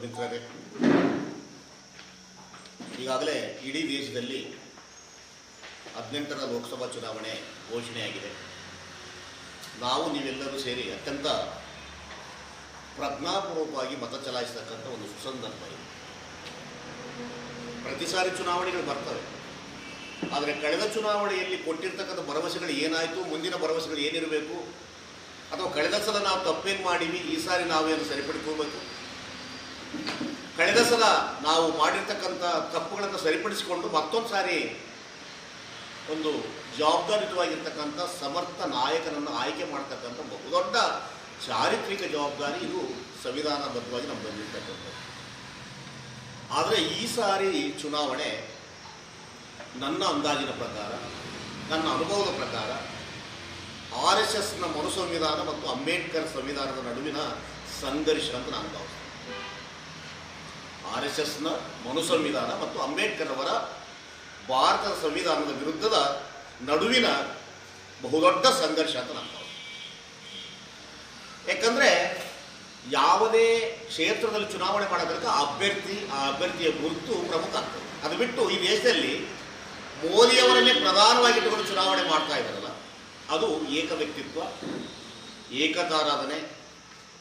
ಮಿತ್ರರೇ ಈಗಾಗಲೇ ಇಡೀ ದೇಶದಲ್ಲಿ ಹದಿನೆಂಟರ ಲೋಕಸಭಾ ಚುನಾವಣೆ ಘೋಷಣೆಯಾಗಿದೆ. ನಾವು ನೀವೆಲ್ಲರೂ ಸೇರಿ ಅತ್ಯಂತ ಪ್ರಜ್ಞಾಪೂರ್ವಕವಾಗಿ ಮತ ಚಲಾಯಿಸತಕ್ಕಂಥ ಒಂದು ಸುಸಂದರ್ಭ ಇದೆ. ಪ್ರತಿ ಸಾರಿ ಚುನಾವಣೆಗಳು ಬರ್ತವೆ. ಆದರೆ ಕಳೆದ ಚುನಾವಣೆಯಲ್ಲಿ ಕೊಟ್ಟಿರ್ತಕ್ಕಂಥ ಭರವಸೆಗಳು ಏನಾಯಿತು, ಮುಂದಿನ ಭರವಸೆಗಳು ಏನಿರಬೇಕು, ಅಥವಾ ಕಳೆದ ಸಲ ನಾವು ತಪ್ಪೇನು ಮಾಡೀವಿ, ಈ ಸಾರಿ ನಾವೇನು ಸರಿಪಡಿಸ್ಕೋಬೇಕು ಕಳೆದ ಸಲ ನಾವು ಮಾಡಿರ್ತಕ್ಕಂಥ ತಪ್ಪುಗಳನ್ನು ಸರಿಪಡಿಸಿಕೊಂಡು ಮತ್ತೊಂದು ಸಾರಿ ಒಂದು ಜವಾಬ್ದಾರಿಯುತವಾಗಿರ್ತಕ್ಕಂಥ ಸಮರ್ಥ ನಾಯಕನನ್ನು ಆಯ್ಕೆ ಮಾಡ್ತಕ್ಕಂಥ ಬಹುದೊಡ್ಡ ಚಾರಿತ್ರಿಕ ಜವಾಬ್ದಾರಿ ಇದು ಸಂವಿಧಾನಬದ್ಧವಾಗಿ ನಮ್ಗೆ ಬಂದಿರ್ತಕ್ಕಂಥದ್ದು. ಆದರೆ ಈ ಸಾರಿ ಚುನಾವಣೆ ನನ್ನ ಅಂದಾಜಿನ ಪ್ರಕಾರ, ನನ್ನ ಅನುಭವದ ಪ್ರಕಾರ ಆರ್ ಎಸ್ ಎಸ್ನ ಮರು ಸಂವಿಧಾನ ಮತ್ತು ಅಂಬೇಡ್ಕರ್ ಸಂವಿಧಾನದ ನಡುವಿನ ಸಂಘರ್ಷ ಅಂತ ನಾನು ಭಾವಿಸ್ತೇನೆ. ಆರ್ ಎಸ್ ಎಸ್ನ ಮನು ಸಂವಿಧಾನ ಮತ್ತು ಅಂಬೇಡ್ಕರ್ ಅವರ ಭಾರತದ ಸಂವಿಧಾನದ ವಿರುದ್ಧದ ನಡುವಿನ ಬಹುದೊಡ್ಡ ಸಂಘರ್ಷ ಅಂತ ನಾನು ಯಾಕಂದರೆ ಯಾವುದೇ ಕ್ಷೇತ್ರದಲ್ಲಿ ಚುನಾವಣೆ ಮಾಡೋದ್ರಿಂದ ಅಭ್ಯರ್ಥಿ, ಆ ಅಭ್ಯರ್ಥಿಯ ಗುರುತು ಪ್ರಮುಖ ಆಗ್ತದೆ. ಅದು ಬಿಟ್ಟು ಈ ದೇಶದಲ್ಲಿ ಮೋದಿಯವರನ್ನೇ ಪ್ರಧಾನವಾಗಿಟ್ಟುಕೊಂಡು ಚುನಾವಣೆ ಮಾಡ್ತಾ ಇದ್ದಾರಲ್ಲ, ಅದು ಏಕ ವ್ಯಕ್ತಿತ್ವ, ಏಕತಾರಾಧನೆ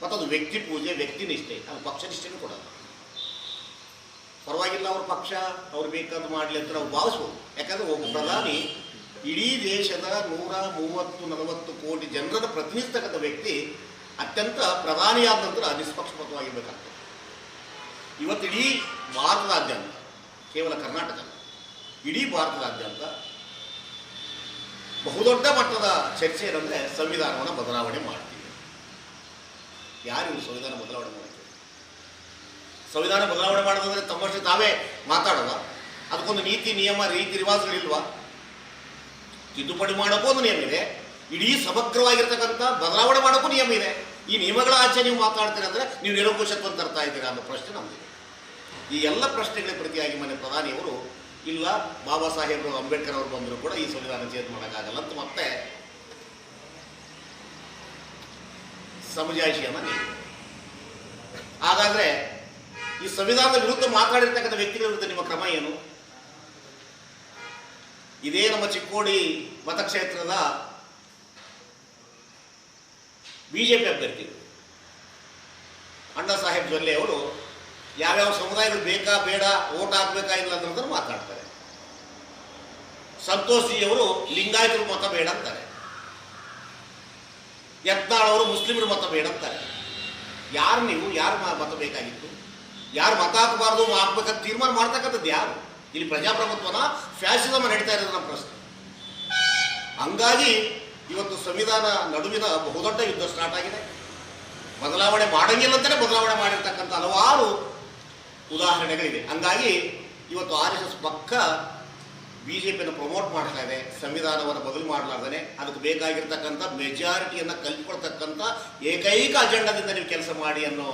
ಮತ್ತು ಅದು ವ್ಯಕ್ತಿ ಪೂಜೆ ವ್ಯಕ್ತಿನಿಷ್ಠೆ ಅದು ಪಕ್ಷ ನಿಷ್ಠೆನೂ ಕೊಡಲ್ಲ ಪರವಾಗಿಲ್ಲ ಅವ್ರ ಪಕ್ಷ, ಅವ್ರು ಬೇಕಾದ ಮಾಡಲಿ ಅಂತ ನಾವು ಭಾವಿಸ್ಬೋದು. ಯಾಕಂದ್ರೆ ಒಬ್ಬ ಪ್ರಧಾನಿ ಇಡೀ ದೇಶದ ನೂರ ಮೂವತ್ತು, ನಲವತ್ತು ಕೋಟಿ ಜನರನ್ನು ಪ್ರತಿನಿಧಿಸ್ತಕ್ಕಂಥ ವ್ಯಕ್ತಿ ಅತ್ಯಂತ ಪ್ರಧಾನಿಯಾದ ನಂತರ ನಿಷ್ಪಕ್ಷಪಾತವಾಗಿರ್ಬೇಕಾಗ್ತದೆ. ಇವತ್ತು ಇಡೀ ಭಾರತದಾದ್ಯಂತ, ಕೇವಲ ಕರ್ನಾಟಕ ಇಡೀ ಭಾರತದಾದ್ಯಂತ ಬಹುದೊಡ್ಡ ಮಟ್ಟದ ಚರ್ಚೆ ಏನಂದ್ರೆ ಸಂವಿಧಾನವನ್ನು ಬದಲಾವಣೆ ಮಾಡ್ತೀವಿ. ಯಾರು ಸಂವಿಧಾನ ಬದಲಾವಣೆ ಸಂವಿಧಾನ ಬದಲಾವಣೆ ಮಾಡೋದಂದ್ರೆ ತಮ್ಮಷ್ಟೇ ತಾವೇ ಮಾತಾಡೋದ? ಅದಕ್ಕೊಂದು ನೀತಿ, ನಿಯಮ, ರೀತಿ, ರಿವಾಜ್ಗಳಿಲ್ವ? ತಿದ್ದುಪಡಿ ಮಾಡೋಕ್ಕೂ ಒಂದು ನಿಯಮ ಇದೆ. ಇಡೀ ಸಮಗ್ರವಾಗಿರ್ತಕ್ಕಂಥ ಬದಲಾವಣೆ ಮಾಡೋಕ್ಕೂ ನಿಯಮ ಇದೆ. ಈ ನಿಯಮಗಳ ಆಚೆ ನೀವು ಮಾತಾಡ್ತೀರ ಅಂದರೆ ನೀವು ನಿರಂಕುಶತ್ವ ತರ್ತಾ ಇದ್ದೀರಾ ಅನ್ನೋ ಪ್ರಶ್ನೆ ನಮ್ದಿದೆ. ಈ ಎಲ್ಲ ಪ್ರಶ್ನೆಗಳಿಗೆ ಪ್ರತಿಯಾಗಿ ಮನೆ ಪ್ರಧಾನಿಯವರು ಇಲ್ಲ, ಬಾಬಾ ಸಾಹೇಬ್ ಅಂಬೇಡ್ಕರ್ ಅವರು ಬಂದರೂ ಕೂಡ ಈ ಸಂವಿಧಾನ ಚೇಂಜ್ ಮಾಡೋಕ್ಕಾಗಲ್ಲ ಅಂತ ಮತ್ತೆ ಸಮಜಾಯಿಷಿಯನ್ನು ನೀಡಿದ್ರು ಹಾಗಾದ್ರೆ ಈ ಸಂವಿಧಾನದ ವಿರುದ್ಧ ಮಾತಾಡಿರ್ತಕ್ಕಂಥ ವ್ಯಕ್ತಿಗಳ ವಿರುದ್ಧ ನಿಮ್ಮ ಕ್ರಮ ಏನು? ಇದೇ ನಮ್ಮ ಚಿಕ್ಕೋಡಿ ಮತಕ್ಷೇತ್ರದ ಬಿಜೆಪಿ ಅಭ್ಯರ್ಥಿ ಅಣ್ಣಾ ಸಾಹೇಬ್ ಜೊಲ್ಲೆ ಅವರು ಯಾವ್ಯಾವ ಸಮುದಾಯಗಳು ಬೇಕಾ, ಬೇಡ, ಓಟ್ ಹಾಕ್ಬೇಕಾ, ಇಲ್ಲ ಅನ್ನೋದನ್ನು ಮಾತಾಡ್ತಾರೆ. ಸಂತೋಷ್ ಅವರು ಲಿಂಗಾಯತರು ಮತ ಬೇಡ ಅಂತಾರೆ. ಯತ್ನಾಳ್ ಅವರು ಮುಸ್ಲಿಮರ ಮತ ಬೇಡ ಅಂತಾರೆ. ಯಾರು ನೀವು, ಯಾರು ಮತ ಬೇಕಾಗಿತ್ತು? ಯಾರು ಮತ ಹಾಕಬಾರ್ದು ಹಾಕ್ಬೇಕಂತ ತೀರ್ಮಾನ ಮಾಡ್ತಕ್ಕಂಥದ್ದು ಯಾರು? ಇಲ್ಲಿ ಪ್ರಜಾಪ್ರಭುತ್ವನ ಫ್ಯಾಷಿಸಮ್ ನಡೀತಾ ಇರೋದು ನಮ್ಮ ಪ್ರಶ್ನೆ. ಹಂಗಾಗಿ ಇವತ್ತು ಸಂವಿಧಾನ ನಡುವಿನ ಬಹುದೊಡ್ಡ ಯುದ್ಧ ಸ್ಟಾರ್ಟ್ ಆಗಿದೆ. ಬದಲಾವಣೆ ಮಾಡಂಗಿಲ್ಲ ಅಂತಲೇ ಬದಲಾವಣೆ ಮಾಡಿರ್ತಕ್ಕಂಥ ಹಲವಾರು ಉದಾಹರಣೆಗಳಿದೆ ಹಂಗಾಗಿ ಇವತ್ತು ಆರ್ ಎಸ್ ಎಸ್ ಪಕ್ಕ ಬಿ ಜೆ ಪಿಯನ್ನು ಪ್ರಮೋಟ್ ಮಾಡ್ತಾ ಇದೆ, ಸಂವಿಧಾನವನ್ನು ಬದಲು ಮಾಡಲಾರ್ದೇ ಅದಕ್ಕೆ ಬೇಕಾಗಿರ್ತಕ್ಕಂಥ ಮೆಜಾರಿಟಿಯನ್ನು ಕಲ್ಪಿಕೊಳ್ತಕ್ಕಂಥ ಏಕೈಕ ಅಜೆಂಡಾದಿಂದ ನೀವು ಕೆಲಸ ಮಾಡಿ ಅನ್ನೋ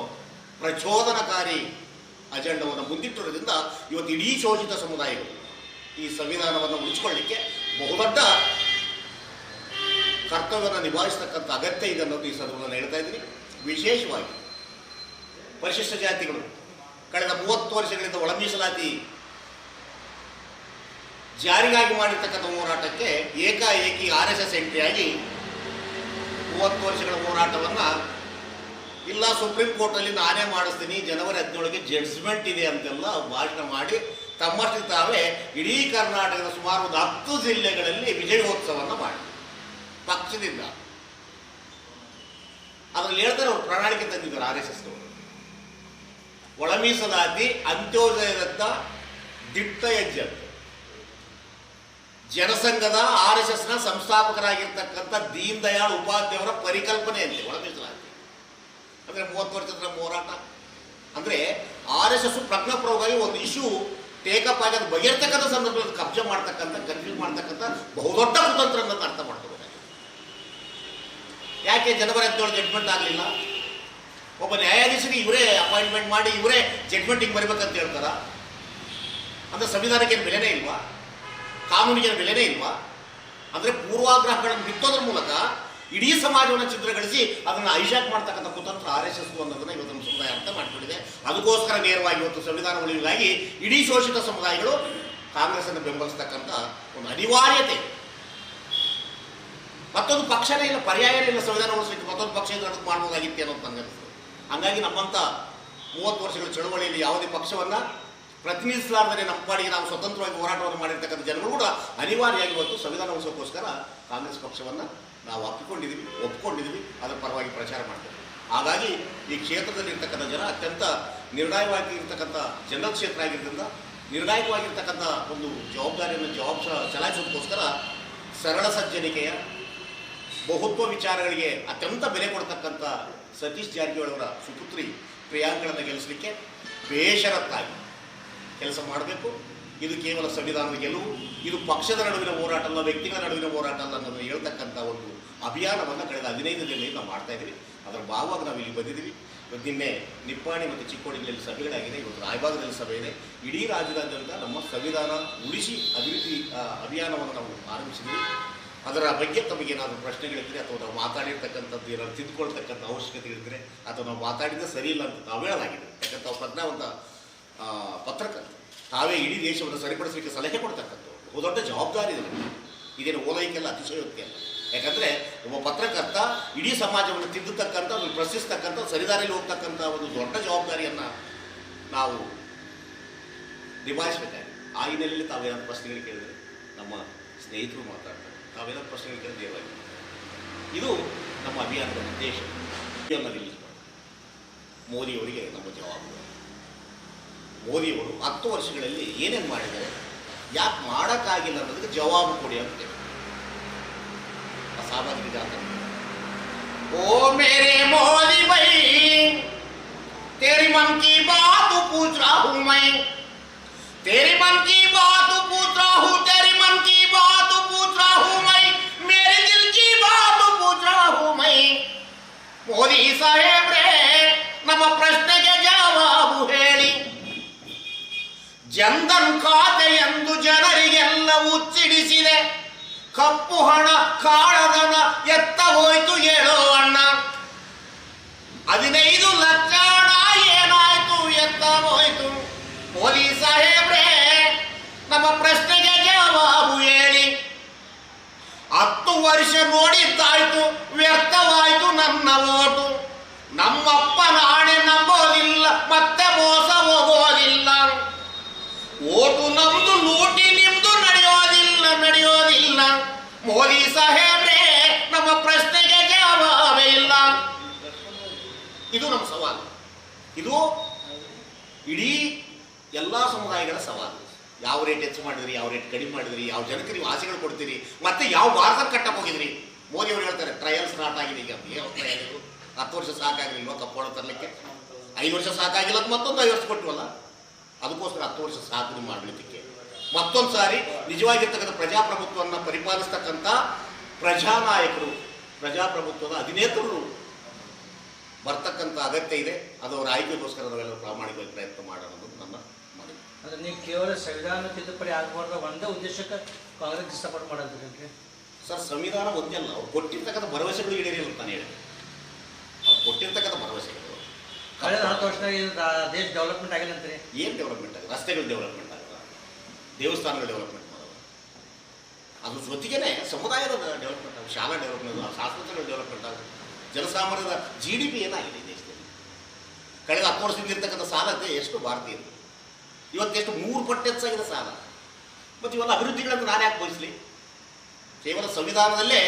ಪ್ರಚೋದನಕಾರಿ ಅಜೆಂಡವನ್ನು ಮುಂದಿಟ್ಟಿರೋದ್ರಿಂದ ಇವತ್ತು ಇಡೀ ಶೋಷಿತ ಸಮುದಾಯಗಳು ಈ ಸಂವಿಧಾನವನ್ನು ಉಳಿಸ್ಕೊಳ್ಳಿಕ್ಕೆ ಬಹುದೊಡ್ಡ ಕರ್ತವ್ಯವನ್ನು ನಿಭಾಯಿಸ್ತಕ್ಕಂಥ ಅಗತ್ಯ ಇದೆ ಅನ್ನೋದು ಈ ಸಂದರ್ಭದಲ್ಲಿ ಹೇಳ್ತಾ ಇದ್ದೀನಿ. ವಿಶೇಷವಾಗಿ ಪರಿಶಿಷ್ಟ ಜಾತಿಗಳು ಕಳೆದ ಮೂವತ್ತು ವರ್ಷಗಳಿಂದ ಒಳ ಜಾರಿಗಾಗಿ ಮಾಡಿರ್ತಕ್ಕಂಥ ಹೋರಾಟಕ್ಕೆ ಏಕಾಏಕಿ ಆರ್ ಎಸ್ ಎಸ್ ಎಂಟ್ರಿಯಾಗಿ ಮೂವತ್ತು ವರ್ಷಗಳ ಹೋರಾಟವನ್ನು ಇಲ್ಲ ಸುಪ್ರೀಂ ಕೋರ್ಟಲ್ಲಿ ನಾನೇ ಮಾಡಿಸ್ತೀನಿ, ಜನವರಿ ಹದಿನೇಳಕ್ಕೆ ಜಡ್ಜ್ಮೆಂಟ್ ಇದೆ ಅಂತೆಲ್ಲ ಭಾಷಣ ಮಾಡಿ ತಮ್ಮಷ್ಟು ತಾವೇ ಇಡೀ ಕರ್ನಾಟಕದ ಸುಮಾರು ಒಂದು ಹತ್ತು ಜಿಲ್ಲೆಗಳಲ್ಲಿ ವಿಜಯೋತ್ಸವವನ್ನು ಮಾಡಿ. ಪಕ್ಷದಿಂದ. ಅದರಲ್ಲಿ ಹೇಳ್ತಾರೆ, ಅವರು ಪ್ರಣಾಳಿಕೆ ತಂದಿದ್ದಾರೆ ಆರ್ ಎಸ್ ಎಸ್ ಒಳ ಮೀಸಲಾತಿ ಅಂತ್ಯೋದಯದತ್ತ ದಿಟ್ಟ ಹೆಜ್ಜೆ. ಜನಸಂಘದ ಆರ್ ಎಸ್ ಎಸ್ನ ಸಂಸ್ಥಾಪಕರಾಗಿರ್ತಕ್ಕಂಥ ದೀನ್ ದಯಾಳ್ ಉಪಾಧ್ಯಾಯವರ ಪರಿಕಲ್ಪನೆ ಅಂತೆ ಒಳ ಅಂದ್ರೆ ಮೂವತ್ತು ವರ್ಷದ ಹೋರಾಟ. ಅಂದ್ರೆ ಆರ್ ಎಸ್ ಎಸ್ ಪ್ರಜ್ಞಾಪೂರ್ವಕವಾಗಿ ಒಂದು ಇಶ್ಯೂ ಟೇಕಪ್ ಆಗಿ ಅದು ಬಗೆರ್ತಕ್ಕಂಥ ಸಂದರ್ಭದಲ್ಲಿ ಕಬ್ಜೆ ಮಾಡ್ತಕ್ಕಂಥ ಕನ್ಫ್ಯೂಸ್ ಮಾಡ್ತಕ್ಕಂಥ ಬಹುದೊಡ್ಡ ಕುತಂತ್ರ ಅಂತ ಅರ್ಥ ಮಾಡ್ಕೋಬೇಕಾಗಿದೆ ಯಾಕೆ ಜನವರಿ ಹತ್ತೊಳಗೆ ಜಡ್ಜ್ಮೆಂಟ್ ಆಗಲಿಲ್ಲ? ಒಬ್ಬ ನ್ಯಾಯಾಧೀಶರಿಗೆ ಇವರೇ ಅಪಾಯಿಂಟ್ಮೆಂಟ್ ಮಾಡಿ ಇವರೇ ಜಡ್ಜ್ಮೆಂಟಿಗೆ ಬರಬೇಕಂತ ಹೇಳ್ತಾರ? ಅಂದರೆ ಸಂವಿಧಾನಕ್ಕೆ ಏನು ಬೆಲೆನೇ ಇಲ್ವಾ? ಕಾನೂನಿಗೆ ಏನು ಬೆಲೆನೇ ಇಲ್ವಾ? ಅಂದ್ರೆ ಪೂರ್ವಾಗ್ರಹಗಳನ್ನು ಬಿತ್ತೋದ್ರ ಮೂಲಕ ಇಡೀ ಸಮಾಜವನ್ನು ಛಿದ್ರಗೊಳಿಸಿ ಅದನ್ನು ಐಶಾಕ್ ಮಾಡ್ತಕ್ಕಂಥ ಕುತಂತ್ರ ಆರ್ ಎಸ್ ಎಸ್ ಅನ್ನೋದನ್ನ ಇವತ್ತು ಸಮುದಾಯ ಅಂತ ಮಾಡಿಕೊಂಡಿದೆ. ಅದಕ್ಕೋಸ್ಕರ ನೇರವಾಗಿ ಇವತ್ತು ಸಂವಿಧಾನ ಉಳಿವಿಗಾಗಿ ಇಡೀ ಶೋಷಿತ ಸಮುದಾಯಗಳು ಕಾಂಗ್ರೆಸ್ ಅನ್ನು ಬೆಂಬಲಿಸ್ತಕ್ಕಂಥ ಒಂದು ಅನಿವಾರ್ಯತೆ. ಮತ್ತೊಂದು ಪಕ್ಷನೇ ಇಲ್ಲ, ಪರ್ಯಾಯನೇ ಇಲ್ಲ ಸಂವಿಧಾನ ಉಳಿಸಲಿಕ್ಕೆ ಮತ್ತೊಂದು ಪಕ್ಷ ಅದಕ್ಕೆ ಮಾಡ್ಬೋದಾಗಿತ್ತೆ ಅನ್ನೋದು ನನಗೆ ಹಂಗಾಗಿ ನಮ್ಮಂಥ ಮೂವತ್ತು ವರ್ಷಗಳ ಚಳುವಳಿಯಲ್ಲಿ ಯಾವುದೇ ಪಕ್ಷವನ್ನ ಪ್ರತಿನಿಧಿಸಲಾರ್ದೇ ನಮ್ಮ ಪಾಡಿಗೆ ನಾವು ಸ್ವತಂತ್ರವಾಗಿ ಹೋರಾಟವನ್ನು ಮಾಡಿರ್ತಕ್ಕಂಥ ಜನರು ಕೂಡ ಅನಿವಾರ್ಯವಾಗಿ ಇವತ್ತು ಸಂವಿಧಾನ ಉಳಿಸೋಕ್ಕೋಸ್ಕರ ಕಾಂಗ್ರೆಸ್ ಪಕ್ಷವನ್ನು ನಾವು ಅಪ್ಪಿಕೊಂಡಿದ್ದೀವಿ ಒಪ್ಪಿಕೊಂಡಿದ್ದೀವಿ ಅದರ ಪರವಾಗಿ ಪ್ರಚಾರ ಮಾಡ್ತೇವೆ. ಹಾಗಾಗಿ ಈ ಕ್ಷೇತ್ರದಲ್ಲಿರ್ತಕ್ಕಂಥ ಜನ ಅತ್ಯಂತ ನಿರ್ಣಾಯವಾಗಿ ಇರ್ತಕ್ಕಂಥ ಜನರಲ್ ಕ್ಷೇತ್ರ ಆಗಿದ್ದರಿಂದ ನಿರ್ಣಾಯಕವಾಗಿರ್ತಕ್ಕಂಥ ಒಂದು ಜವಾಬ್ದಾರಿಯನ್ನು, ಜವಾಬ್ ಚಲಾಯಿಸೋದಕ್ಕೋಸ್ಕರ ಸರಳ ಸಜ್ಜನಿಕೆಯ ಬಹುತ್ವ ವಿಚಾರಗಳಿಗೆ ಅತ್ಯಂತ ಬೆಲೆ ಕೊಡ್ತಕ್ಕಂಥ ಸತೀಶ್ ಜಾರಕಿಹೊಳಿಯವರ ಸುಪುತ್ರಿ ಪ್ರಿಯಾಂಕಳನ್ನು ಗೆಲ್ಲಿಸಲಿಕ್ಕೆ ಬೇಷರತ್ತಾಗಿ ಕೆಲಸ ಮಾಡಬೇಕು. ಇದು ಕೇವಲ ಸಂವಿಧಾನದ ಗೆಲುವು, ಇದು ಪಕ್ಷದ ನಡುವಿನ ಹೋರಾಟ ಅಲ್ಲ, ವ್ಯಕ್ತಿಗಳ ನಡುವಿನ ಹೋರಾಟ ಅಲ್ಲ ಅನ್ನೋದನ್ನು ಹೇಳ್ತಕ್ಕಂಥ ಒಂದು ಅಭಿಯಾನವನ್ನು ಕಳೆದ ಹದಿನೈದು ದಿನದಲ್ಲಿ ನಾವು ಮಾಡ್ತಾ ಇದ್ದೀವಿ. ಅದರ ಭಾಗವಾಗಿ ನಾವು ಇಲ್ಲಿ ಬಂದಿದ್ದೀವಿ. ಇವತ್ತು ನಿನ್ನೆ ನಿಪ್ಪಾಣಿ ಮತ್ತು ಚಿಕ್ಕೋಡಿಗಳಲ್ಲಿ ಸಭೆಗಳಾಗಿದೆ. ಇವತ್ತು ರಾಯಭಾಗದಲ್ಲಿ ಸಭೆ ಇದೆ. ಇಡೀ ರಾಜ್ಯದಾದ್ಯಂತ ನಮ್ಮ ಸಂವಿಧಾನ ಉಳಿಸಿ ಅಭಿವೃದ್ಧಿ ಅಭಿಯಾನವನ್ನು ನಾವು ಆರಂಭಿಸಿದ್ದೀವಿ. ಅದರ ಬಗ್ಗೆ ತಮಗೇನಾದರೂ ಪ್ರಶ್ನೆಗಳಿದ್ದರೆ ಅಥವಾ ನಾವು ಮಾತಾಡಿರ್ತಕ್ಕಂಥದ್ದು ಏನಾದ್ರು ತಿದ್ದುಕೊಳ್ತಕ್ಕಂಥ ಇದ್ದರೆ ಅಥವಾ ನಾವು ಮಾತಾಡಿದ್ರೆ ಸರಿ ಇಲ್ಲ ಅಂತ ನಾವು ಹೇಳಲಾಗಿದೆ. ಯಾಕಂತ ಪ್ರಜ್ಞಾವಂತ ಪತ್ರಕರ್ತ ತಾವೇ ಇಡೀ ದೇಶವನ್ನು ಸರಿಪಡಿಸಲಿಕ್ಕೆ ಸಲಹೆ ಕೊಡ್ತಕ್ಕಂಥದ್ದು. ಬಹುದೊಡ್ಡ ಜವಾಬ್ದಾರಿ ಇದೆ ಇದೇನು ಓಲೈಕೆಲ್ಲ ಅತಿಶಯೋಕ್ತಿ ಅಲ್ಲ. ಯಾಕಂದರೆ ಒಬ್ಬ ಪತ್ರಕರ್ತ ಇಡೀ ಸಮಾಜವನ್ನು ತಿದ್ದುತಕ್ಕಂಥ ಒಂದು ಪ್ರಶ್ನಿಸ್ತಕ್ಕಂಥ ಸರಿದಾರಿಯಲ್ಲಿ ಹೋಗ್ತಕ್ಕಂಥ ಒಂದು ದೊಡ್ಡ ಜವಾಬ್ದಾರಿಯನ್ನು ನಾವು ನಿಭಾಯಿಸಬೇಕಾಗಿದೆ. ಆ ಹಿನ್ನೆಲೆಯಲ್ಲಿ ತಾವೇನಾದ್ರು ಪ್ರಶ್ನೆಗಳು ಕೇಳಿದರೆ ನಮ್ಮ ಸ್ನೇಹಿತರು ಮಾತಾಡ್ತಾರೆ. ತಾವೇನಾದ್ರು ಪ್ರಶ್ನೆಗಳು ಕೇಳಿದ್ರೆ ದೇವಾಗಿ ಇದು ನಮ್ಮ ಅಭಿಯಾನದ ಉದ್ದೇಶ. ಮೋದಿಯವರಿಗೆ ನಮ್ಮ ಜವಾಬ್ದಾರಿ. ಮೋದಿಯವರು ಹತ್ತು ವರ್ಷಗಳಲ್ಲಿ ಏನೇನು ಮಾಡಿದ್ದಾರೆ ಯಾಕೆ ಮಾಡೋಕ್ಕಾಗಿಲ್ಲ ಅನ್ನೋದಕ್ಕೆ ಜವಾಬು ಕೊಡಿ ಅಂತ ಕೇಳಿ ಆ ಸಾಮಾಜಿಕ ಜಾಲತಾಣ ओ मेरे मोदी भाई तेरी मन की बात पूछ रहा हूं मैं तेरी मन की ಜನ್ಧನ್ ಖಾತೆ ಎಂದು ಜನರಿಗೆಲ್ಲ ಉಚ್ಚಿಡಿಸಿದೆ ಕಪ್ಪು ಹಣ ಕಾಳಧನ ಎತ್ತ ಹೋಯ್ತು ಹೇಳೋ ಅಣ್ಣ. ಹದಿನೈದು ಲಕ್ಷ ಹಣ ಏನಾಯ್ತು ಎತ್ತ ಹೋಯ್ತು ಮೋದಿ ಸಾಹೇಬ್ರೆ ನಮ್ಮ ಪ್ರಶ್ನೆಗೆ ಜವಾಬು ಹೇಳಿ ಹತ್ತು ವರ್ಷ ನೋಡಿದ್ದಾಯ್ತು ವ್ಯರ್ಥವಾಯ್ತು ನನ್ನ ಓಟು ನಮ್ಮಪ್ಪ ನಾಣೆ ನಂಬೋದಿಲ್ಲ ಮತ್ತೆ ಮೋಸ ಹೋಗೋದಿಲ್ಲ ಓಟು ನಮ್ದು ಲೂಟಿ ನಿಮ್ದು ನಡೆಯೋದಿಲ್ಲ ನಡೆಯೋದಿಲ್ಲ ಮೋದಿ ಸಾಹೇಬ್ರೆ ನಮ್ಮ ಪ್ರಶ್ನೆಗೆ ಜವಾಬೇ ಇಲ್ಲ ಇದು ನಮ್ಮ ಸವಾಲು. ಇದು ಇಡೀ ಎಲ್ಲ ಸಮುದಾಯಗಳ ಸವಾಲು. ಯಾವ ರೇಟ್ ಹೆಚ್ಚು ಮಾಡಿದ್ರಿ, ಯಾವ ರೇಟ್ ಕಡಿಮೆ ಮಾಡಿದ್ರಿ, ಯಾವ ಜನಕ್ಕೆ ನೀವು ಆಸೆಗಳು ಕೊಡ್ತೀರಿ, ಮತ್ತೆ ಯಾವ ಭಾರತ ಕಟ್ಟಕ್ಕೆ ಹೋಗಿದ್ರಿ? ಮೋದಿ ಅವರು ಹೇಳ್ತಾರೆ ಟ್ರಯಲ್ ಸ್ಟಾರ್ಟ್ ಆಗಿದೆ. ಈಗ ಏನು ಹತ್ತು ವರ್ಷ ಸಾಕಾಗಲಿಲ್ವಾ ಕಪ್ಪೋಣ ತರಲಿಕ್ಕೆ? ಐದು ವರ್ಷ ಸಾಕಾಗಿಲ್ಲ ಅಂತ ಮತ್ತೊಂದು ಐದು ವರ್ಷ ಕೊಟ್ಟವಲ್ಲ? ಅದಕ್ಕೋಸ್ಕರ ಹತ್ತು ವರ್ಷ ಸಾಕು ನಿಮ್ಮ ಮಾಡಲಿಕ್ಕೆ. ಮತ್ತೊಂದು ಸಾರಿ, ನಿಜವಾಗಿರ್ತಕ್ಕಂಥ ಪ್ರಜಾಪ್ರಭುತ್ವವನ್ನು ಪರಿಪಾಲಿಸ್ತಕ್ಕಂಥ ಪ್ರಜಾನಾಯಕರು, ಪ್ರಜಾಪ್ರಭುತ್ವದ ಅಧಿನೇತರು ಬರ್ತಕ್ಕಂಥ ಅಗತ್ಯ ಇದೆ. ಅದು ಅವರ ಆಯ್ಕೆಗೋಸ್ಕರ ನಾವೆಲ್ಲರೂ ಪ್ರಾಮಾಣಿಕವಾಗಿ ಪ್ರಯತ್ನ ಮಾಡೋಣ ಅನ್ನೋದು ನನ್ನ ಮನವಿ. ಅಂದರೆ ನೀವು ಕೇವಲ ಸಂವಿಧಾನ ತಿದ್ದುಪಡಿ ಆಗಬಾರ್ದು ಒಂದೇ ಉದ್ದೇಶಕ್ಕೆ ಕಾಂಗ್ರೆಸ್ ಸಪೋರ್ಟ್ ಮಾಡೋದಕ್ಕೆ ಸರ್ ಸಂವಿಧಾನ ಒಂದೇ ಅಲ್ಲ. ಅವ್ರು ಕೊಟ್ಟಿರ್ತಕ್ಕಂಥ ಭರವಸೆಗಳು ಈಡೇರಿಲ್ಲ ಅಂತ ನಾನು ಹೇಳಿದೆ. ಅವ್ರು ಕೊಟ್ಟಿರ್ತಕ್ಕಂಥ ಭರವಸೆಗಳು. ಕಳೆದ ಹತ್ತು ವರ್ಷದಾಗ ದೇಶ ಡೆವಲಪ್ಮೆಂಟ್ ಆಗಿಲ್ಲ ಅಂತೀರಿ? ಏನು ಡೆವಲಪ್ಮೆಂಟ್ ಆಗಿದೆ? ರಸ್ತೆಗಳು ಡೆವಲಪ್ಮೆಂಟ್ ಆಗಲ್ಲ ದೇವಸ್ಥಾನಗಳು ಡೆವಲಪ್ಮೆಂಟ್ ಮಾಡೋದು. ಅದ್ರ ಜೊತೆಗೇನೆ ಸಮುದಾಯದ ಡೆವಲಪ್ಮೆಂಟ್ ಆಗುತ್ತೆ. ಶಾಲಾ ಡೆವಲಪ್ಮೆಂಟ್ ಶಾಸ್ತ್ರಗಳು ಡೆವಲಪ್ಮೆಂಟ್ ಆಗುತ್ತೆ. ಜನಸಾಮಾನ್ಯದ ಜಿ ಡಿ ಪಿ ಏನಾಗಿದೆ ದೇಶದಲ್ಲಿ? ಕಳೆದ ಹತ್ತು ವರ್ಷದಿಂದ ಇರ್ತಕ್ಕಂಥ ಸಾಲತೆ ಎಷ್ಟು ಭಾರತೀಯರು? ಇವತ್ತೆಷ್ಟು ಮೂರು ಪಟ್ಟು ಹೆಚ್ಚಾಗಿದೆ ಸಾಲ. ಮತ್ತು ಇವೆಲ್ಲ ಅಭಿವೃದ್ಧಿಗಳನ್ನು ನಾನು ಯಾಕೆ ಬಯಸಲಿ ಕೇವಲ ಸಂವಿಧಾನದಲ್ಲೇ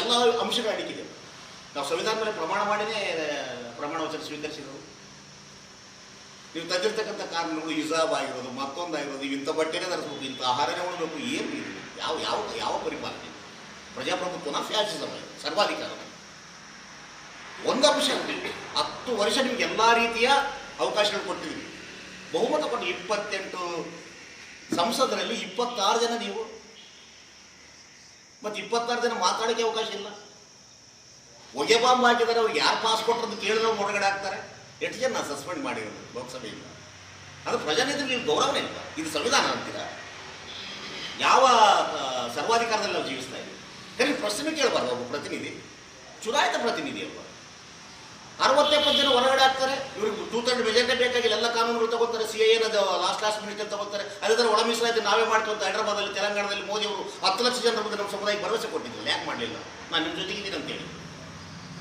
ಎಲ್ಲ ಅಂಶಗಳು ಅಡಗಿದೆ ನಾವು ಸಂವಿಧಾನ ಮೇಲೆ ಪ್ರಮಾಣ ಮಾಡಿನೇ, ಪ್ರಮಾಣ ವಚನ ಸ್ವೀಕರಿಸಿದವು ನೀವು ತಂದಿರ್ತಕ್ಕಂಥ ಕಾರಣಗಳು ಯುಜಾಬ್ ಆಗಿರೋದು ಮತ್ತೊಂದಾಗಿರೋದು, ಇಂಥ ಬಟ್ಟೆನೇ ಧರಿಸ್ಬೇಕು, ಇಂಥ ಆಹಾರನೇ ಉಣಬೇಕು, ಏನು ಯಾವ ಯಾವ ಯಾವ ಪರಿಪಾಲನೆ ಪ್ರಜಾಪ್ರಭುತ್ವನ ಫ್ಯಾಸಿಸಮ್ ಸರ್ವಾಧಿಕಾರ ಒಂದು ಅಂಶ. ಹತ್ತು ವರ್ಷ ನಿಮ್ಗೆ ಎಲ್ಲ ರೀತಿಯ ಅವಕಾಶಗಳು ಕೊಟ್ಟಿದ್ದೀವಿ ಬಹುಮತ ಕೊಟ್ಟು ಇಪ್ಪತ್ತೆಂಟು ಸಂಸದರಲ್ಲಿ ಇಪ್ಪತ್ತಾರು ಜನ ನೀವು. ಮತ್ತು ಇಪ್ಪತ್ತಾರು ಜನ ಮಾತಾಡೋಕ್ಕೆ ಅವಕಾಶ ಇಲ್ಲ. ಹೊಗೆ ಬಾಂಬ್ ಹಾಕಿದ್ದಾರೆ ಯಾರು ಪಾಸ್ ಕೊಟ್ಟರು ಅಂತ ಕೇಳಿದ್ರೆ ಅವ್ರು ಹೊರಗಡೆ ಹಾಕ್ತಾರೆ. ಎಷ್ಟು ಜನ ಸಸ್ಪೆಂಡ್ ಮಾಡಿರೋದು ಲೋಕಸಭೆಯಿಂದ? ಅದು ಪ್ರಜಾನೇತರಿಗೆ ಗೌರವನೇ ಇಲ್ಲ. ಇದು ಸಂವಿಧಾನ ಅಂತೀರಾ. ಯಾವ ಸರ್ವಾಧಿಕಾರದಲ್ಲಿ ನಾವು ಜೀವಿಸ್ತಾ ಇದ್ದೀವಿ. ಕರೆ, ಪ್ರಶ್ನೆ ಕೇಳಬಾರ್ದು, ಒಬ್ಬ ಪ್ರತಿನಿಧಿ. ಚುನಾಯಿತ ಪ್ರತಿನಿಧಿ ಅಲ್ವ? ಅರವತ್ತೆಪ್ಪತ್ತು ಜನ ಹೊರಗಡೆ ಆಗ್ತಾರೆ. ಇವ್ರಿಗೆ ಟೂ ತರ್ಡ್ ಮೆಜಾರಿಟಿ ಬೇಕಾಗಿಲ್ಲ, ಎಲ್ಲ ಕಾನೂನುಗಳು ತಗೋತಾರೆ ಸಿ ಅದು ಲಾಸ್ಟ್ ಲಾಸ್ಟ್ ಮಿನಿಟ್ ತಗೋತಾರೆ ಅದೇ ಥರ ಒಳ ಮೀಸಲಾತಿ ನಾವೇ ಅಂತ ಹೈದರಾಬಾದಲ್ಲಿ ತೆಲಂಗಾಣದಲ್ಲಿ ಮೋದಿ ಅವರು ಹತ್ತು ಲಕ್ಷ ಜನರ ಮುಂದೆ ನಮ್ಮ ಸಮುದಾಯಕ್ಕೆ ಭರವಸೆ ಕೊಟ್ಟಿದ್ದಿಲ್ಲ ಯಾಕೆ ಮಾಡಲಿಲ್ಲ? ನಾನು ನಿಮ್ಮ ಜೊತೆಗೆ ಜೊತೆಗಿದ್ದೀನಿ ಅಂತೇಳಿ.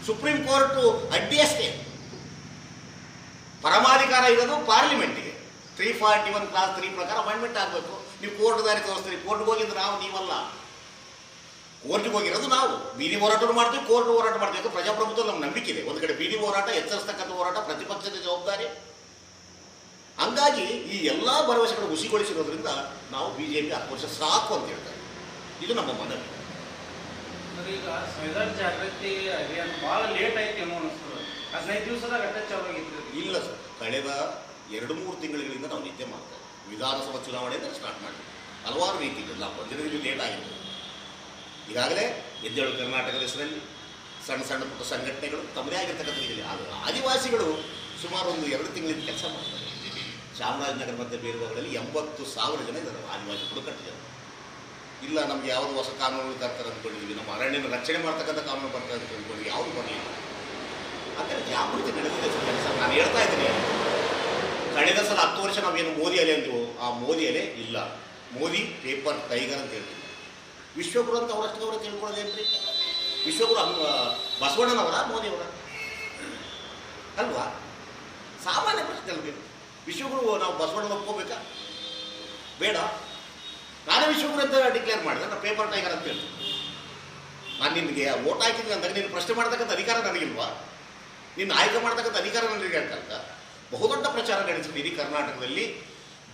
ಸುಪ್ರೀಂ ಕೋರ್ಟು ಅಡ್ಡಿ ಅಷ್ಟೇ. ಪರಮಾಧಿಕಾರ ಇರೋದು ಪಾರ್ಲಿಮೆಂಟ್ಗೆ. Three forty one clause three ಪ್ರಕಾರ ಅಪಾಯಿಂಟ್ಮೆಂಟ್ ಆಗಬೇಕು. ನೀವು ಕೋರ್ಟ್ ದಾರಿ ತೋರಿಸ್ತೀರಿ. ಕೋರ್ಟ್ಗೆ ಹೋಗಿದ್ದು ನಾವು ನೀವಲ್ಲ. ಕೋರ್ಟ್ಗೆ ಹೋಗಿರೋದು ನಾವು. ಬೀದಿ ಹೋರಾಟ ಮಾಡ್ತೀವಿ ಕೋರ್ಟ್ ಹೋರಾಟ ಮಾಡ್ತೀವಿ. ಪ್ರಜಾಪ್ರಭುತ್ವ ನಮ್ಮ ನಂಬಿಕೆ ಇದೆ. ಒಂದು ಕಡೆ ಬೀದಿ ಹೋರಾಟ ಎಚ್ಚರಿಸ್ತಕ್ಕಂಥ ಹೋರಾಟ ಪ್ರತಿಪಕ್ಷದ ಜವಾಬ್ದಾರಿ. ಹಂಗಾಗಿ ಈ ಎಲ್ಲ ಭರವಸೆಗಳು ಹುಸಿಗೊಳಿಸಿರೋದ್ರಿಂದ ನಾವು ಬಿ ಜೆ ಪಿ ಹತ್ತು ವರ್ಷ ಸಾಕು ಅಂತ ಹೇಳ್ತಾರೆ. ಇದು ನಮ್ಮ ಮನವಿ. ಈಗ ಸಂವಿಧಾನ ಜಾಗೃತಿ ಅಭಿಯಾನ ಭಾಳ ಲೇಟ್ ಏನೋ ಹದಿನೈದು ದಿವಸದಾಗ ಅಟ್ಟ ಇಲ್ಲ ಸರ್. ಕಳೆದ ಎರಡು ಮೂರು ತಿಂಗಳಿಂದ ನಾವು ನಿದ್ದೆ ಮಾಡ್ತೇವೆ ವಿಧಾನಸಭಾ ಚುನಾವಣೆಯಿಂದ ಸ್ಟಾರ್ಟ್ ಮಾಡಿ ಹಲವಾರು ರೀತಿಯಲ್ಲಿ ನಾವು ಲೇಟ್ ಆಗಿದೆ ಈಗಾಗಲೇ ಎದ್ದೇಳು ಕರ್ನಾಟಕದ ಹೆಸರಲ್ಲಿ ಸಣ್ಣ ಸಣ್ಣ ಪುಟ್ಟ ಸಂಘಟನೆಗಳು ತಮ್ಮದೇ ಆಗಿರ್ತಕ್ಕಂಥ ಇದೆ ಆದರೆ ಆದಿವಾಸಿಗಳು ಸುಮಾರು ಒಂದು ಎರಡು ತಿಂಗಳಿಂದ ಕೆಲಸ ಮಾಡ್ತಾರೆ. ಚಾಮರಾಜನಗರ ಮತ್ತು ಬೇರೆ ಭಾಗದಲ್ಲಿ ಎಂಬತ್ತು ಸಾವಿರ ಜನ ಇದ್ದಾರೆ, ಆದಿವಾಸಿ ಬುಡಕಟ್ಟು ಜನ. ಇಲ್ಲ, ನಮ್ಗೆ ಯಾವುದು ಹೊಸ ಕಾನೂನು ತರ್ತಾರೆ ಅಂದ್ಕೊಂಡಿದ್ವಿ. ನಮ್ಮ ಅರಣ್ಯನ ರಕ್ಷಣೆ ಮಾಡ್ತಕ್ಕಂಥ ಕಾನೂನು ಬರ್ತಾರೆ ಅಂತ ಅಂದ್ಕೊಂಡು ಯಾವುದು ಬರಲಿಲ್ಲ ಅಂದರೆ ಜಾಗೃತಿ ನಡೆದಿದೆ ಕೆಲಸ. ನಾನು ಹೇಳ್ತಾ ಇದ್ದೀನಿ. ಕಳೆದ ಸಲ ಹತ್ತು ವರ್ಷ ನಾವೇನು ಮೋದಿ ಅಲೆ ಅಂತೀವೋ ಆ ಮೋದಿ ಅಲೆ ಇಲ್ಲ. ಮೋದಿ ಪೇಪರ್ ಟೈಗರ್ ಅಂತ ಹೇಳ್ತೀವಿ. ವಿಶ್ವಗುರು ಅಂತ ಅವರಷ್ಟು ಅವರ ತಿಳ್ಕೊಳ್ಳೋದೇನ್ರಿ ವಿಶ್ವಗುರು ಬಸವಣ್ಣನವರ, ಮೋದಿಯವರ? ಅಲ್ವಾ? ಸಾಮಾನ್ಯ ಪ್ರಶ್ನೆ ಅಲ್ಲಿ ವಿಶ್ವಗುರು, ನಾವು ಬಸವಣ್ಣ ಒಪ್ಕೋಬೇಕಾ? ಬೇಡ. ನಾನೇ ವಿಶ್ವಗುರು ಅಂತ ಡಿಕ್ಲೇರ್ ಮಾಡಿದೆ, ನಾನು ಪೇಪರ್ ಟೈಗರ್ ಅಂತ ಹೇಳ್ತೀನಿ. ನಾನು ನಿನಗೆ ಓಟ್ ಹಾಕಿದ್ದೀನಿ ಅಂದಾಗ ನೀನು ಪ್ರಶ್ನೆ ಮಾಡ್ತಕ್ಕಂಥ ಅಧಿಕಾರ ನನಗಿಲ್ವಾ? ನಿನ್ನ ಆಯ್ಕೆ ಮಾಡ್ತಕ್ಕಂಥ ಅಧಿಕಾರ ನನಗೆ ಹೇಳ್ತಕ್ಕ ಬಹುದೊಡ್ಡ ಪ್ರಚಾರ ನಡೆಸಿದೆ ಇಡೀ ಕರ್ನಾಟಕದಲ್ಲಿ.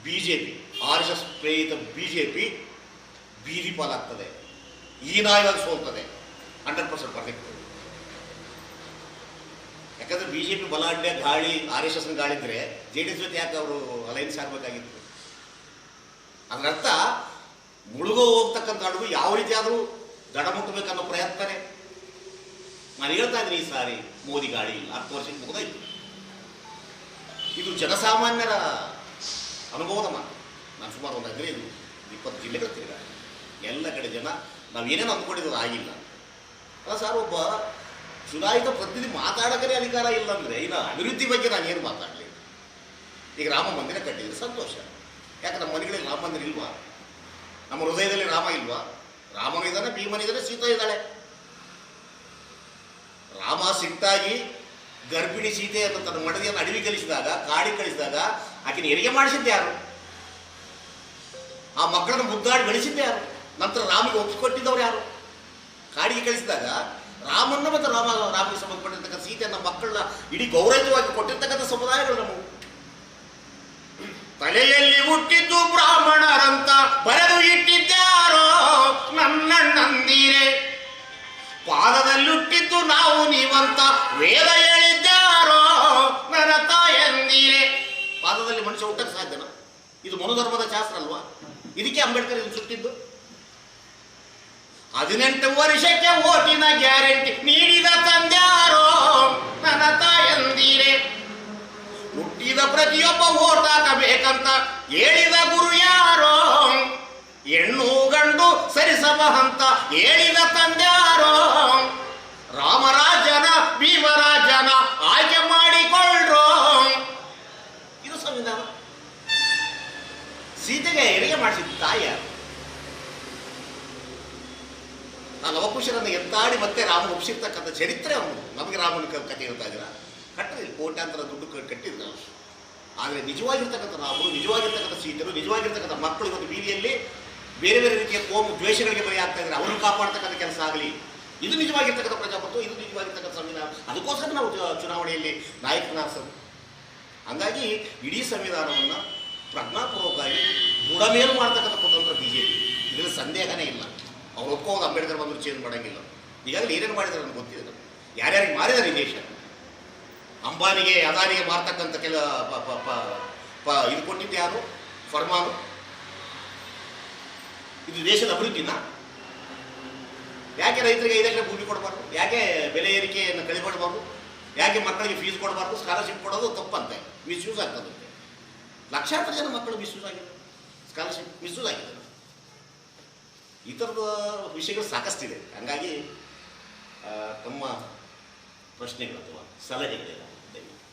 B J P R S S ಪ್ರೇರಿತ ಬಿ ಜೆ ಪಿ ಬೀದಿ ಪಾಲಾಗ್ತದೆ. ಹೀನಾಯವಾಗಿ ಸೋಲ್ತದೆ. ಹಂಡ್ರೆಡ್ ಪರ್ಸೆಂಟ್ ಪರ್ಫೆಕ್ಟ್ ಯಾಕಂದ್ರೆ ಬಿ ಜೆ ಪಿ ಬಲಾಢ್ಯ ಗಾಳಿ ಆರ್ ಎಸ್ ಎಸ್ನ ಗಾಳಿ ಇದ್ರೆ ಜೆ ಡಿ ಎಸ್ ಜೊತೆ ಯಾಕೆ ಅವರು ಅಲೈನ್ಸ್ ಆಗಬೇಕಾಗಿತ್ತು? ಅದರರ್ಥ ಮುಳುಗೋ ಹೋಗ್ತಕ್ಕಂಥ ಹಡಗು ಯಾವ ರೀತಿ ಆದರೂ ದಡ ಮುಟ್ಟಬೇಕನ್ನೋ ಪ್ರಯತ್ನನೇ. ನಾನು ಹೇಳ್ತಾ ಇದ್ದೀನಿ ಈ ಸಾರಿ, ಮೋದಿ ಗಾಳಿ ಇಲ್ಲ. ಹತ್ತು ವರ್ಷಕ್ಕೆ ಮುಗಿದಾಯ್ತು. ಇದು ಜನಸಾಮಾನ್ಯರ ಅನುಭವದ ಮಾತು. ನಾನು ಸುಮಾರು ಒಂದು ಹದಿನೈದು, ಇಪ್ಪತ್ತು ಜಿಲ್ಲೆಗಳು ತಿರುಗಾಡಿ ಎಲ್ಲ ಕಡೆ ಜನ ನಾವು ಏನೇನು ಅಂದ್ಕೊಂಡಿರೋದು ಆಗಿಲ್ಲ. ಅಲ್ಲ ಸರ್ ಒಬ್ಬ ಚುನಾಯಿತ ಪ್ರತಿನಿಧಿ ಮಾತಾಡೋಕೆ ಅಧಿಕಾರ ಇಲ್ಲ ಅಂದರೆ ಇನ್ನು ಅಭಿವೃದ್ಧಿ ಬಗ್ಗೆ ನಾನು ಏನು ಮಾತಾಡಲಿ? ಈಗ ರಾಮ ಮಂದಿರ ಕಟ್ಟಿದ್ರೆ ಸಂತೋಷ. ಯಾಕೆ ನಮ್ಮ ಮನೆಗಳಲ್ಲಿ ರಾಮ ಮಂದಿರ ಇಲ್ವಾ? ನಮ್ಮ ಹೃದಯದಲ್ಲಿ ರಾಮ ಇಲ್ವಾ? ರಾಮನು ಇದ್ದಾನೆ ಭೀಮನಿದ್ದಾನೆ ಸೀತಾ ಇದ್ದಾಳೆ. ರಾಮ ಸಿಟ್ಟಾಗಿ ಗರ್ಭಿಣಿ ಸೀತೆ ಅಂತ ತನ್ನ ಮಡದಿಯನ್ನು ಅಡವಿ ಕಲಿಸಿದಾಗ, ಕಾಡಿ ಕಳಿಸಿದಾಗ ಆಕೆನ ಹೆರಿಗೆ ಮಾಡಿಸಿದ್ದೆ ಯಾರು? ಆ ಮಕ್ಕಳನ್ನು ಮುದ್ದಾಡಿ ಗಳಿಸಿದ್ದೆ ಯಾರು? ನಂತರ ರಾಮಿಗೆ ಒಪ್ಪಿಕೊಟ್ಟಿದ್ದವ್ರು ಯಾರು? ಕಾಡಿಗೆ ಕಳಿಸಿದಾಗ ರಾಮನ್ನ ಮತ್ತು ರಾಮ ರಾಮಿಗೆ ಸಂಬಂಧಪಟ್ಟಿರ್ತಕ್ಕಂಥ ಸೀತೆಯನ್ನ ಮಕ್ಕಳನ್ನ ಇಡೀ ಗೌರವವಾಗಿ ಕೊಟ್ಟಿರ್ತಕ್ಕಂಥ ಸಮುದಾಯಗಳು ನಮ್ಮವು ತಲೆಯಲ್ಲಿ ಹುಟ್ಟಿದ್ದು ಬ್ರಾಹ್ಮಣರಂತ ಬರೆದು ಇಟ್ಟಿದ್ಯಾರೋ ನನ್ನಣ್ಣಂದಿರೆ ಪಾದದಲ್ಲಿ ಹುಟ್ಟಿದ್ದು ನಾವು ನೀವಂತ ವೇದ ಹೇಳಿದ್ದಾರೋ ನನ್ನ ತಾಯಂದಿರೆ. ಪಾದದಲ್ಲಿ ಮನುಷ್ಯ ಹುಟ್ಟಕ್ಕೆ ಸಾಧ್ಯನ? ಇದು ಮನೋಧರ್ಮದ ಶಾಸ್ತ್ರ ಅಲ್ವಾ? ಇದಕ್ಕೆ ಅಂಬೇಡ್ಕರ್ ಇದು ಸುಟ್ಟಿದ್ದು? ಹದಿನೆಂಟು ವರ್ಷಕ್ಕೆ ಓಟಿನ ಗ್ಯಾರಂಟಿ ನೀಡಿದ ತಂದ್ಯಾರೋ ನನ್ನ ತಾಯಂದಿರೆ. ಹುಟ್ಟಿದ ಪ್ರತಿಯೊಬ್ಬ ಓಟ್ ಹಾಕಬೇಕಂತ ಹೇಳಿದ ಗುರು ಯಾರೋ? ಹೆಣ್ಣು ಗಂಡು ಸರಿಸಬ ಅಂತ ಹೇಳಿದ ತಂದ್ಯಾರೋ? ರಾಮರಾಜನ ಭೀಮರಾಜನ ಆಯ್ಕೆ ಮಾಡಿಕೊಳ್ಳ್ರೋ ಇದು ಸಂವಿಧಾನ ಸೀತೆಗೆ ಹೆರಿಗೆ ಮಾಡಿಸಿದ ತಾಯಿ ಯಾರು? ಆ ಎತ್ತಾಡಿ ಮತ್ತೆ ರಾಮ ಒಪ್ಪಿಸಿರ್ತಕ್ಕಂಥ ಚರಿತ್ರೆ ಅವನು. ನಮಗೆ ರಾಮನ ಕತೆ ಹೇಳ್ತಾ ಇದ್ದೀರಾ? ಕಟ್ಟಿದ್ರು ಕೋಟ್ಯಾಂತರ ದುಡ್ಡು ಕಟ್ಟಿದ್ರು ಆದರೆ ನಿಜವಾಗಿರ್ತಕ್ಕಂಥ ರಾಮರು ನಿಜವಾಗಿರ್ತಕ್ಕಂಥ ಸೀತರು, ನಿಜವಾಗಿರ್ತಕ್ಕಂಥ ಮಕ್ಕಳು ಇವತ್ತು ಬೀದಿಯಲ್ಲಿ ಬೇರೆ ಬೇರೆ ರೀತಿಯ ಕೋಮು ದ್ವೇಷಗಳಿಗೆ ಬಲಿ ಆಗ್ತಾ ಇದ್ದಾರೆ. ಅವರನ್ನು ಕಾಪಾಡ್ತಕ್ಕಂಥ ಕೆಲಸ ಆಗಲಿ. ಇದು ನಿಜವಾಗಿರ್ತಕ್ಕಂಥ ಪ್ರಜಾಪ್ರಭುತ್ವ, ಇದು ನಿಜವಾಗಿರ್ತಕ್ಕಂಥ ಸಂವಿಧಾನ. ಅದಕ್ಕೋಸ್ಕರ ನಾವು ಚುನಾವಣೆಯಲ್ಲಿ ನಾಯಕನಾರಿಸೋದು ಹಂಗಾಗಿ ಇಡೀ ಸಂವಿಧಾನವನ್ನು ಪ್ರಜ್ಞಾಪೂರ್ವಕವಾಗಿ ಬುಡಮೇಲು ಮಾಡ್ತಕ್ಕಂಥ ಕುತಂತ್ರ ಬಿ ಜೆ ಪಿ ಇದರಲ್ಲಿ ಸಂದೇಹನೇ ಇಲ್ಲ. ಅವ್ರು ಒಪ್ಕೋದು ಅಂಬೇಡ್ಕರ್ ಬಂದರು ಚೇಂಜ್ ಮಾಡೋಂಗಿಲ್ಲ. ಈಗಾಗಲೇ ಏನೇನು ಮಾಡಿದ್ದಾರೆ ನನಗೆ ಗೊತ್ತಿದೆ. ಯಾರ್ಯಾರಿಗೆ ಮಾರಿದ್ದಾರೆ ಈ ದೇಶ? ಅಂಬಾನಿಗೆ, ಅದಾನಿಗೆ ಮಾರ್ತಕ್ಕಂಥ ಕೆಲ ಇದು ಕೊಟ್ಟಿದ್ದು ಯಾರು? ಫರ್ಮಾನು ಇದು ದೇಶದ ಅಭಿವೃದ್ಧಿನ? ಯಾಕೆ ರೈತರಿಗೆ ಐದು ಲಕ್ಷ ಭೂಮಿ ಕೊಡಬಾರ್ದು? ಯಾಕೆ ಬೆಲೆ ಏರಿಕೆಯನ್ನು ಕಡಿಮೆ ಯಾಕೆ ಮಕ್ಕಳಿಗೆ ಫೀಸ್ ಕೊಡಬಾರ್ದು? ಸ್ಕಾಲರ್ಶಿಪ್ ಕೊಡೋದು ತಪ್ಪಂತೆ. ಮಿಸ್ಯೂಸ್ ಆಗ್ತದಂತೆ. ಲಕ್ಷಾಂತರ ಜನ ಮಕ್ಕಳು ಮಿಸ್ಯೂಸ್ ಆಗಿದೆ ಸ್ಕಾಲರ್ಶಿಪ್ ಮಿಸ್ಯೂಸ್ ಆಗಿದೆ. ಈ ಥರದ ವಿಷಯಗಳು ಸಾಕಷ್ಟಿದೆ. ಹಾಗಾಗಿ ತಮ್ಮ ಪ್ರಶ್ನೆಗಳು ಅಥವಾ ಸಲಹೆಗಳಿಲ್ಲ ದಯವಿಟ್ಟು.